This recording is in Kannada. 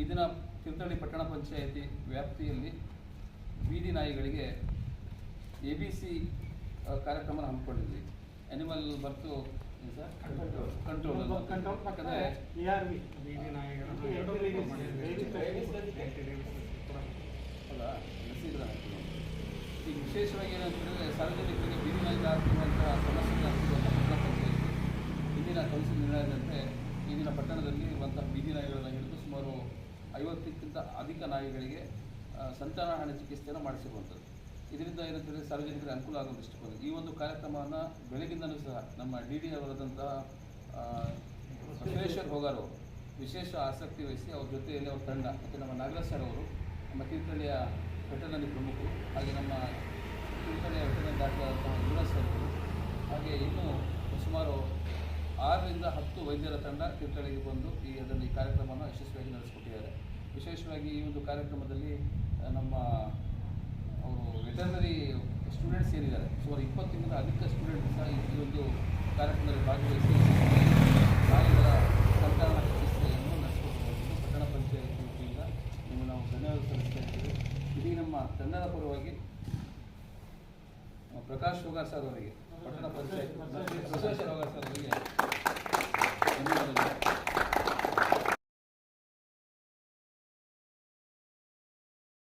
ಈ ದಿನ ತೀರ್ಥಹಳ್ಳಿ ಪಟ್ಟಣ ಪಂಚಾಯಿತಿ ವ್ಯಾಪ್ತಿಯಲ್ಲಿ ಬೀದಿ ನಾಯಿಗಳಿಗೆ ಎ ಬಿ ಸಿ ಕಾರ್ಯಕ್ರಮ ಹಮ್ಮಿಕೊಂಡಿದ್ವಿ. Animal birth sir? ಕಂಟ್ರೋಲ್ ಯಾಕಂದರೆ ಬೀದಿ ನಾಯಿಗಳನ್ನು ಅಲ್ಲ ಈಗ ವಿಶೇಷವಾಗಿ ಏನಂತಂದರೆ ಸಾರ್ವಜನಿಕರಿಗೆ ಬೀದಿ ನಾಯಿಗೆ ಆಗ್ತಿರುವಂತಹ ಸಮಸ್ಯೆ ಪಟ್ಟಣ ಪಂಚಾಯಿತಿ ಇಂದಿನ ಕೌನ್ಸಿಲ್ ನಿರ್ಣಯದಂತೆ ಇಂದಿನ ದಿನ ಪಟ್ಟಣದಲ್ಲಿ ಇರುವಂತಹ ಬೀದಿ ನಾಯಿಗಳನ್ನು ಹಿಡಿದು ಸುಮಾರು ಐವತ್ತಕ್ಕಿಂತ ಅಧಿಕ ನಾಯಿಗಳಿಗೆ ಸಂತಾನಹಾನಿ ಚಿಕಿತ್ಸೆಯನ್ನು ಮಾಡಿಸಿರುವಂಥದ್ದು. ಇದರಿಂದ ಏನಂತಂದರೆ ಸಾರ್ವಜನಿಕರಿಗೆ ಅನುಕೂಲ ಆಗುವ ದೃಷ್ಟಿಕೋನ ಈ ಒಂದು ಕಾರ್ಯಕ್ರಮವನ್ನು ಬೆಳಗಿಂದಲೂ ಸಹ ನಮ್ಮ ಡಿ ಡಿ ಅವರಾದಂತಹ ಸುರೇಶ್ವರ್ ಹೋಗಾರು ವಿಶೇಷ ಆಸಕ್ತಿ ವಹಿಸಿ ಅವ್ರ ಜೊತೆಯಲ್ಲಿ ಅವ್ರ ತಂಡ ಮತ್ತು ನಮ್ಮ ನಾಗರಾಜ್ ಸರ್ ಅವರು, ನಮ್ಮ ತೀರ್ಥಹಳ್ಳಿಯ ವೆಟರ್ನರಿ ಪ್ರಮುಖರು, ಹಾಗೆ ನಮ್ಮ ತೀರ್ಥಹಳ್ಳಿಯ ವೆಟರ್ನರಿ ಡಾಕ್ಟರ್ ಯುವರಾಜ್ ಸರ್ ಅವರು, ಹಾಗೆ ಇನ್ನೂ ಆರರಿಂದ ಹತ್ತು ವೈದ್ಯರ ತಂಡ ತೀರ್ಥಹಳ್ಳಿಗೆ ಬಂದು ಈ ಅದನ್ನು ಈ ಕಾರ್ಯಕ್ರಮವನ್ನು ಯಶಸ್ವಿಯಾಗಿ ನಡೆಸಿಕೊಟ್ಟಿದ್ದಾರೆ. ವಿಶೇಷವಾಗಿ ಈ ಒಂದು ಕಾರ್ಯಕ್ರಮದಲ್ಲಿ ನಮ್ಮ ಅವರು ವೆಟರ್ನರಿ ಸ್ಟೂಡೆಂಟ್ಸ್ ಏನಿದ್ದಾರೆ, ಸುಮಾರು ಇಪ್ಪತ್ತಿಂದ ಅಧಿಕ ಸ್ಟೂಡೆಂಟ್ಸ್ ಸಹ ಈ- ಒಂದು ಕಾರ್ಯಕ್ರಮದಲ್ಲಿ ಭಾಗವಹಿಸಿ ಶಾಲೆಗಳ ಸಂತಾನ ಚಿಕಿತ್ಸೆಯನ್ನು ನಡೆಸಿಕೊಟ್ಟಿರುವಂಥದ್ದು ಪಟ್ಟಣ ಪಂಚಾಯತ್ ವತಿಯಿಂದ ನಿಮಗೆ ನಾವು ಧನ್ಯವಾದ ಸಲ್ಲಿಸ್ತಾ ಇದ್ದೇವೆ. ಇಡೀ ನಮ್ಮ ತಂಡದ ಪರವಾಗಿ ಪ್ರಕಾಶ್ ಹೋಗಾರ್ ಸರ್ ಅವರಿಗೆ, ಪಟ್ಟಣ ಪಂಚಾಯತ್ Thank you.